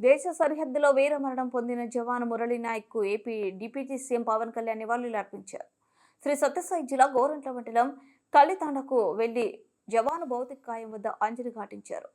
దేశ సరిహద్దులో వీరమరణం పొందిన జవాను Murali నాయక్కు AP deputy CM Pawan Kalyan నివాళులు అర్పించారు. శ్రీ సత్యసాయి జిల్లా గోరంట్ల మండలం తల్లితాండకు వెళ్ళి జవాను భౌతిక కాయం వద్ద అంజలి ఘాటించారు.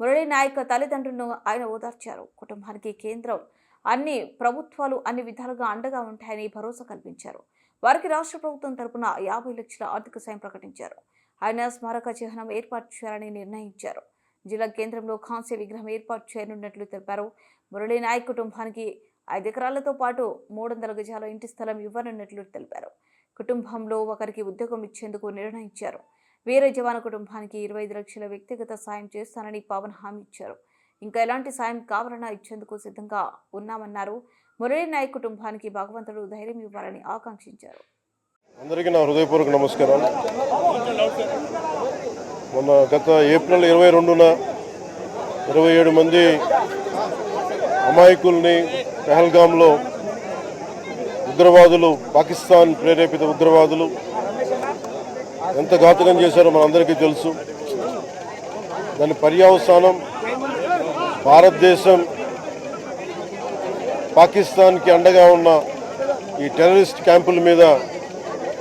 మురళీ నాయక్ తల్లిదండ్రులను ఆయన ఓదార్చారు. కుటుంబానికి కేంద్రం అన్ని ప్రభుత్వాలు అన్ని విధాలుగా అండగా ఉంటాయని భరోసా కల్పించారు. వారికి రాష్ట్ర ప్రభుత్వం తరపున యాభై లక్షల ఆర్థిక సాయం ప్రకటించారు. ఆయన స్మారక చిహ్నం ఏర్పాటు చేయాలని నిర్ణయించారు. జిల్లా కేంద్రంలో కాంస్య విగ్రహం ఏర్పాటు చేయనున్నట్లు తెలిపారు. మురళీ నాయక్ కుటుంబానికి ఐదు ఎకరాలతో పాటు మూడు వందల గజాల ఇంటి స్థలం ఇవ్వనున్నట్లు తెలిపారు. కుటుంబంలో ఒకరికి ఉద్యోగం ఇచ్చేందుకు నిర్ణయించారు. వీర జవాన్ కుటుంబానికి ఇరవై ఐదు లక్షల వ్యక్తిగత సాయం చేస్తానని పవన్ హామీ ఇచ్చారు. ఇంకా ఎలాంటి సాయం కావాలన్నా ఇచ్చేందుకు సిద్ధంగా ఉన్నామన్నారు. మురళీ నాయక్ కుటుంబానికి భగవంతుడు ధైర్యం ఇవ్వాలని ఆకాంక్షించారు. అందరికీ నా హృదయపూర్వక నమస్కారం మొన్న గత ఏప్రిల్ ఇరవై రెండున ఇరవై ఏడు మంది అమాయకుల్ని పెహల్గాంలో ఉగ్రవాదులు పాకిస్తాన్ ప్రేరేపిత ఉగ్రవాదులు ఎంత ఘాతకం చేశారో మనందరికీ తెలుసు. దాని పర్యావసానం భారతదేశం పాకిస్తాన్కి అండగా ఉన్న ఈ టెర్రరిస్ట్ క్యాంపుల మీద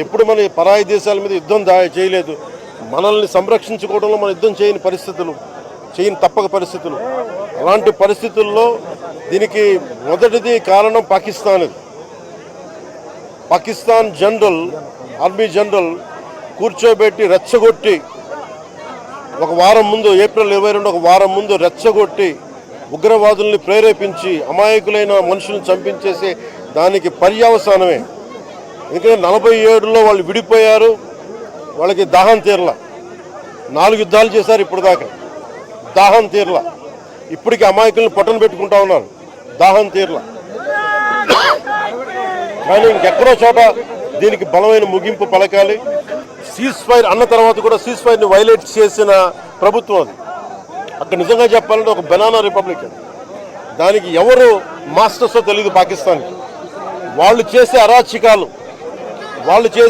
ఎప్పుడు మన పరాయి దేశాల మీద యుద్ధం దా చేయలేదు. మనల్ని సంరక్షించుకోవడంలో మన యుద్ధం చేయని పరిస్థితులు చేయని తప్పక పరిస్థితులు. అలాంటి పరిస్థితుల్లో దీనికి మొదటిది కారణం Pakistan. Pakistan general army general కూర్చోబెట్టి రెచ్చగొట్టి ఒక వారం ముందు ఏప్రిల్ ఇరవై రెండు ఒక వారం ముందు రెచ్చగొట్టి ఉగ్రవాదుల్ని ప్రేరేపించి అమాయకులైన మనుషులను చంపించేసే దానికి పర్యావసానమే. ఎందుకంటే నలభై ఏడులో వాళ్ళు విడిపోయారు వాళ్ళకి దాహం తీరల. నాలుగు యుద్ధాలు చేశారు ఇప్పుడు దాకా దాహం తీరల. ఇప్పటికీ అమాయకులను పట్టణ పెట్టుకుంటా ఉన్నారు. దాహం తీరల. కానీ ఇంకెక్కడో చోట దీనికి బలమైన ముగింపు పలకాలి. సీజ్ ఫైర్ అన్న తర్వాత కూడా సీజ్ ఫైర్ని వైలేట్ చేసిన ప్రభుత్వం అది. అక్కడ నిజంగా చెప్పాలంటే ఒక బెనానా రిపబ్లిక్ అది. దానికి ఎవరు మాస్టర్సో తెలియదు పాకిస్తాన్కి. వాళ్ళు చేసే అరాచకాలు వాళ్ళు చేసే